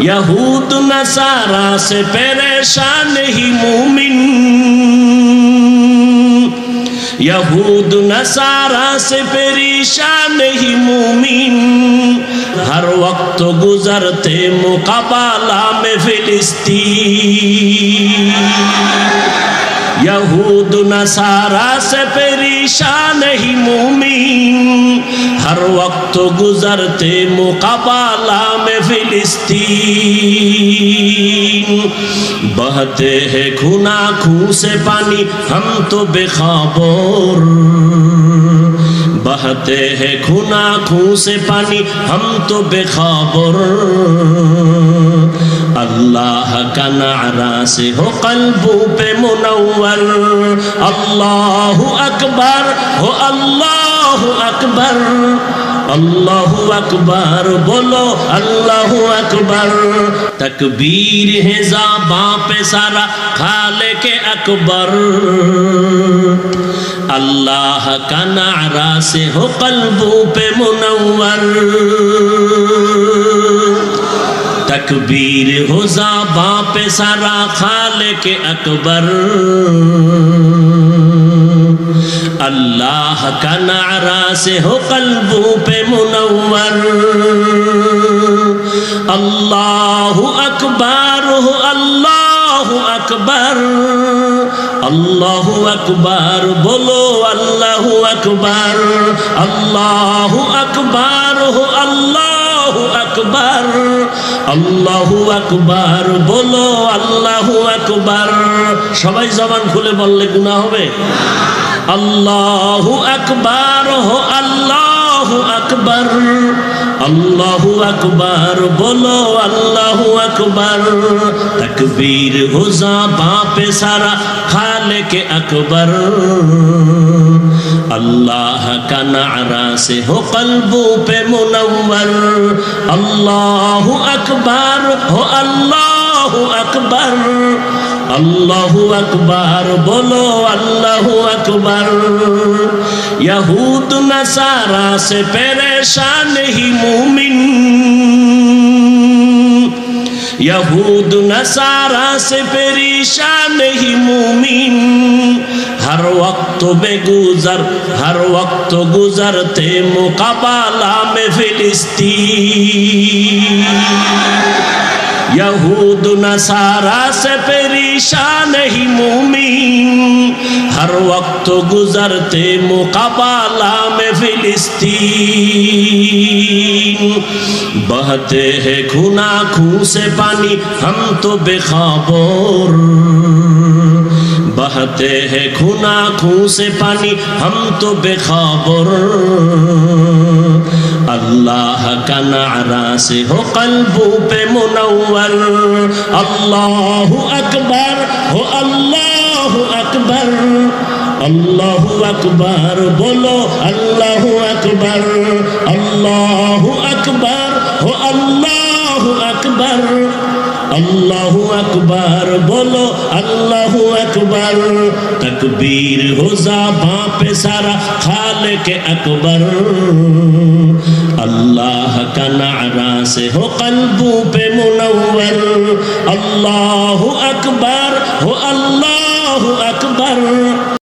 यहूद नसारा से परेशान ही मुमिन यहूद नसारा से परेशान ही मुमिन हर वक्त गुजरते मुकाबला में फिलिस्तीन یہود نصارا سے پریشان ہی مومین ہر وقت گزرتے مقابلہ میں فلسطین بہتے ہیں کھنا خون سے پانی ہم تو بے خبر بہتے ہیں کھنا خون سے پانی ہم تو بے خبر اللہ کا نعرہ سے ہو قلبوں پہ منور اللہ اکبر ہو اللہ اکبر اللہ اکبر بولو اللہ اکبر تکبیر ہے زباں پہ سارا خالے کے اکبر اللہ کا نعرہ سے ہو قلبوں پہ منور তকবীর হোজা বাপে সারা খালেকে আকবর اللہ کا نعرہ سے ہو قلبوں پہ منور اللہ اکبر ہو اللہ اکبر اللہ اکبر بولو اللہ اکبر اللہ اکبر ہو اللہ اکبر আল্লাহু আকবার, বলো আল্লাহু আকবার। সবাই জবান খুলে বললে গুনাহ হবে? আল্লাহু আকবার হো আল্লাহু আকবার। আল্লাহু আকবার বলো আল্লাহু আকবার তকবীর হোজা বাপে সারা খালেকে আকবার اللہ کا نعرہ سے ہو قلبوں پہ منور اللہ اکبر ہو اللہ अल्लाह अकबर अल्लाह अकबर बोलो अल्लाह अकबर यहूद नसारा से परेशान ही मुमिन यहूद नसारा से परेशान ही मुमिन हर वक्त बेगुजर हर वक्त गुजरते मुकाबला में फिलिस्तीन یہود نصارا سے پریشان ہی مومین ہر وقت گزرتے مقابلہ میں فلسطین بہتے ہیں کھنا خون سے پانی ہم تو بے خبر بہتے ہیں کھنا خون سے پانی ہم تو بے خبر কানা রাসে হো কলবু পে মুনাওয়ার আল্লাহু আকবার হো আল্লাহু আকবার। আল্লাহু আকবার, বলো আল্লাহু আকবার। আল্লাহু আকবার হো আল্লাহু আকবার। আল্লাহু আকবার, বলো আল্লাহু আকবার। তকবীর হোজা বাপে সারা খালেক اللہ کا نعرہ سے ہو قلبوں پہ منور اللہ اکبر ہو اللہ اکبر